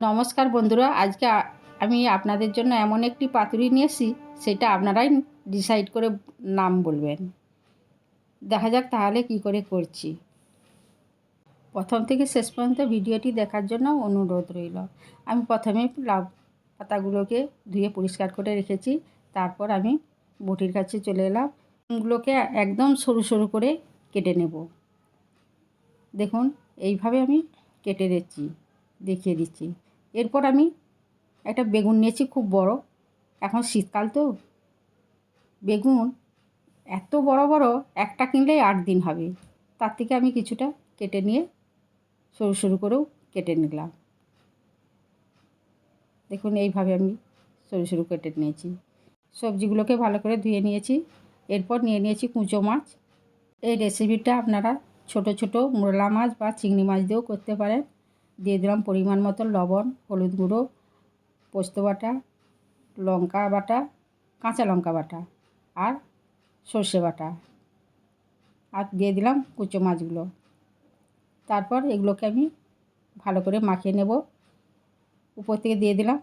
নমস্কার বন্ধুরা, আজকে আমি আপনাদের জন্য এমন একটি পাতুরি নিয়ে এসেছি, সেটা আপনারাই ডিসাইড করে নাম বলবেন। দেখা যাক তাহলে কি করে করছি। প্রথম থেকে শেষ পর্যন্ত ভিডিওটি দেখার জন্য অনুরোধ রইল। আমি প্রথমে লাউ পাতাগুলোকে ধুয়ে পরিষ্কার করে রেখেছি, তারপর আমি বটির কাছে চলে এলাম। গুলোকে একদম সরু সরু করে কেটে নেব। দেখুন, এইভাবে আমি কেটে দিচ্ছি, দেখিয়ে দিচ্ছি। এরপর আমি একটা বেগুন নিয়েছি, খুব বড়। এখন শীতকাল তো। বেগুন এত বড় বড়, একটা কিনলেই আট দিন হবে। তার থেকে আমি কিছুটা কেটে নিয়ে সরু সরু করেও কেটে নিলাম। দেখুন, এইভাবে আমি সরু সরু কেটে নিয়েছি। সবজিগুলোকে ভালো করে ধুয়ে নিয়েছি। এরপর নিয়ে নিয়েছি কুঁচো মাছ। এই রেসিপিটা আপনারা ছোট ছোট মোরলা মাছ বা চিংড়ি মাছ দিয়েও করতে পারেন। দিয়ে দিলাম পরিমাণ মতো লবণ, হলুদ গুঁড়ো, পোস্ত বাটা, লঙ্কা বাটা, কাঁচা লঙ্কা বাটা আর সর্ষে বাটা। আর দিয়ে দিলাম কুচো মাছগুলো। তারপর এগুলোকে আমি ভালো করে মাখিয়ে নেব। উপর থেকে দিয়ে দিলাম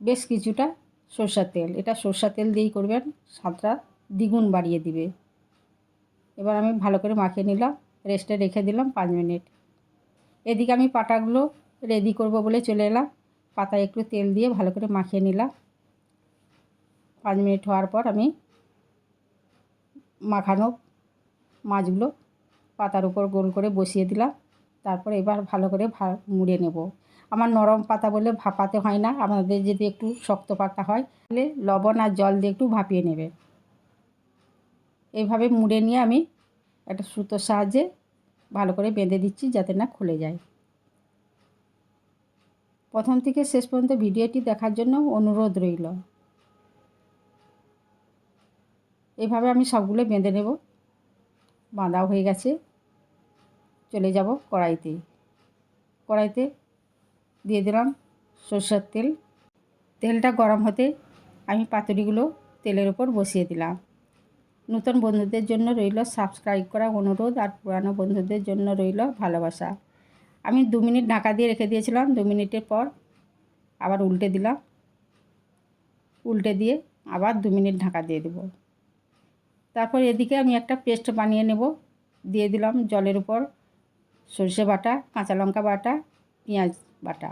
বেশ কিছুটা সর্ষার তেল। এটা সর্ষার তেল দিয়েই করবেন, স্বাদটা দ্বিগুণ বাড়িয়ে দিবে। এবার আমি ভালো করে মাখিয়ে নিলাম, রেস্টে রেখে দিলাম পাঁচ মিনিট। এদিকে আমি পাটাগুলো রেডি করব বলে চলে এলাম। পাতায় একটু তেল দিয়ে ভালো করে মাখিয়ে নিলাম। পাঁচ মিনিট হওয়ার পর আমি মাখানো মাছগুলো পাতার উপর গোল করে বসিয়ে দিলাম। তারপর এবার ভালো করে ভা, মুড়ে নেব। আমার নরম পাতা বলে ভাপাতে হয় না। আমাদের যদি একটু শক্ত পাতা হয়, তাহলে লবণ আর জল দিয়ে একটু ভাপিয়ে নেবে। এইভাবে মুড়ে নিয়ে আমি একটা সুতোর সাহায্যে ভালো করে বেঁধে দিচ্ছি যাতে না খুলে যায়। প্রথম থেকে শেষ পর্যন্ত ভিডিওটি দেখার জন্য অনুরোধ রইল। এভাবে আমি সবগুলো বেঁধে নেব। বাঁধাও হয়ে গেছে। চলে যাব কড়াইতে। কড়াইতে দিয়ে দিলাম সর্ষের তেল। তেলটা গরম হতে আমি পাতুরিগুলো তেলের উপর বসিয়ে দিলাম। নতুন বন্ধুদের জন্য রইল সাবস্ক্রাইব করা অনুরোধ আর পুরানো বন্ধুদের জন্য রইল ভালোবাসা। আমি দু মিনিট ঢাকা দিয়ে রেখে দিয়েছিলাম, দু মিনিটের পর আবার উল্টে দিলাম। উল্টে দিয়ে আবার দু মিনিট ঢাকা দিয়ে দেবো। তারপর এদিকে আমি একটা পেস্ট বানিয়ে নেব। দিয়ে দিলাম জলের উপর সর্ষে বাটা, কাঁচা লঙ্কা বাটা, পেঁয়াজ বাটা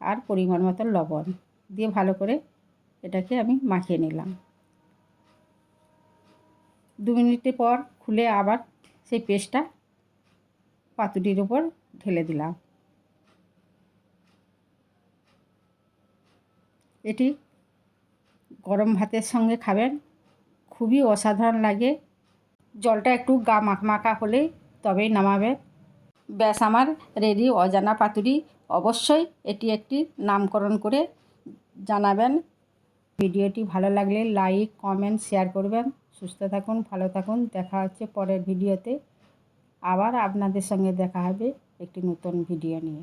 আর পরিমাণ মতো লবণ। দিয়ে ভালো করে এটাকে আমি মাখিয়ে নিলাম। দু মিনিটের পর খুলে আবার সেই পেস্টটা পাতুরির উপর ঢেলে দিলাম। এটি গরম ভাতের সঙ্গে খাবেন, খুবই অসাধারণ লাগে। জলটা একটু গা মাখমাখা হলে তবেই নামাবে। ব্যাস, আমার রেডি অজানা পাতুরি। অবশ্যই এটি একটি নামকরণ করে জানাবেন। ভিডিওটি ভালো লাগলে লাইক, কমেন্ট, শেয়ার করবেন। সুস্থ থাকুন, ভালো থাকুন। দেখা হচ্ছে পরের ভিডিওতে। আবার আপনাদের সঙ্গে দেখা হবে একটি নতুন ভিডিও নিয়ে।